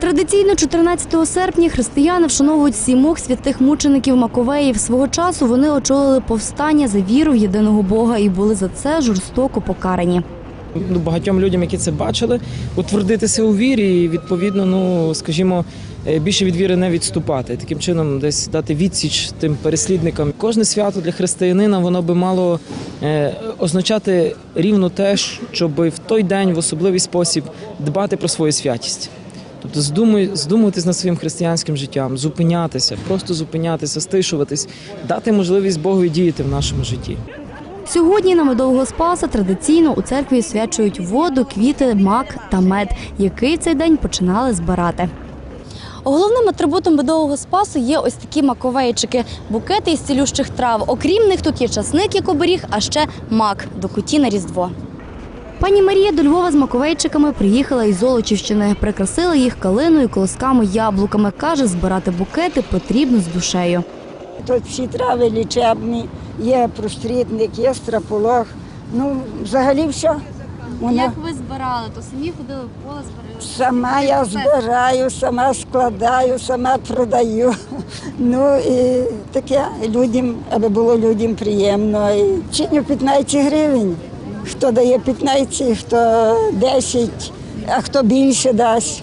Традиційно 14 серпня християни вшановують сімох святих мучеників Маковеїв. Свого часу вони очолили повстання за віру в єдиного Бога і були за це жорстоко покарані. Ну, багатьом людям, які це бачили, утвердитися у вірі і відповідно, ну скажімо, е, більше від віри не відступати. Таким чином, десь дати відсіч тим переслідникам. Кожне свято для християнина воно би мало е, означати рівно те, щоб в той день в особливий спосіб дбати про свою святість. Тобто здумуватись над своїм християнським життям, зупинятися, просто зупинятися, стишуватись, дати можливість Богові діяти в нашому житті. Сьогодні на медового спаса традиційно у церкві освячують воду, квіти, мак та мед, який цей день починали збирати. Головним атрибутом медового спасу є ось такі маковейчики, букети із цілющих трав. Окрім них тут є часник як оберіг, а ще мак до куті на різдво. Пані Марія до Львова з маковейчиками приїхала із Золочівщини. Прикрасила їх калиною, колосками, яблуками. Каже, збирати букети потрібно з душею. Тут всі трави лічебні, є прострітник, є страполог. Ну, взагалі все. Воно ви збирали? То самі ходили в поле збирали? сама я збираю, сама складаю, сама продаю. Ну і таке людям, аби було людям приємно. І чиню 15 гривень. Хто дає 15, хто 10, а хто більше дасть.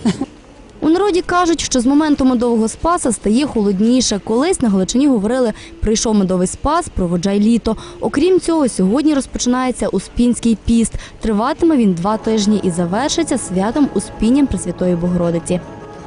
У народі кажуть, що з моменту медового спаса стає холодніше. Колись на Галичині говорили, прийшов медовий спас, проводжай літо. Окрім цього, сьогодні розпочинається Успінський піст. Триватиме він два тижні і завершиться святом Успінням Пресвятої Богородиці.